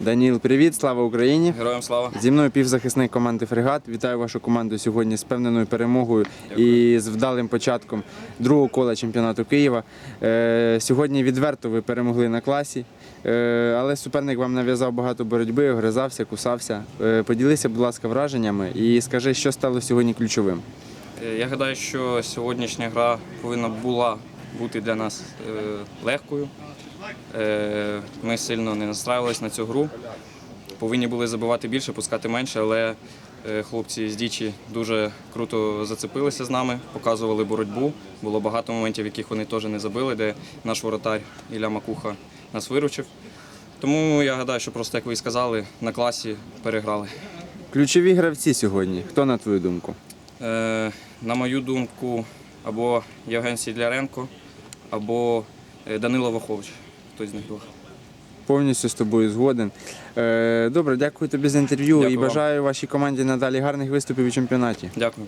Даніл, привіт, слава Україні! Героям слава. Зі мною півзахисник команди Фрегат. Вітаю вашу команду сьогодні з певненою перемогою і з вдалим початком другого кола чемпіонату Києва. Е, сьогодні відверто ви перемогли на класі, е, але суперник вам нав'язав багато боротьби, огризався, кусався. Е, поділися, будь ласка, враженнями і скажи, що стало сьогодні ключовим. Е, Я гадаю, що сьогоднішня гра повинна була бути для нас е, легкою. Е, Ми сильно не настраювалися на цю гру. Повинні були забивати більше, пускати менше, але е, хлопці з дічі дуже круто зацепилися з нами, показували боротьбу. Було багато моментів, яких вони теж не забили, де наш воротар Ілля Макуха нас виручив. Тому я гадаю, що просто, як ви і сказали, на класі переграли. Ключові гравці сьогодні. Хто на твою думку? Е, на мою думку, або Євген Сідляренко, або е, Данило Вахович. Хтось з них двох. Повністю з тобою згоден. Е, Добре, дякую тобі за інтерв'ю і бажаю вашій команді надалі гарних виступів у чемпіонаті. Дякую.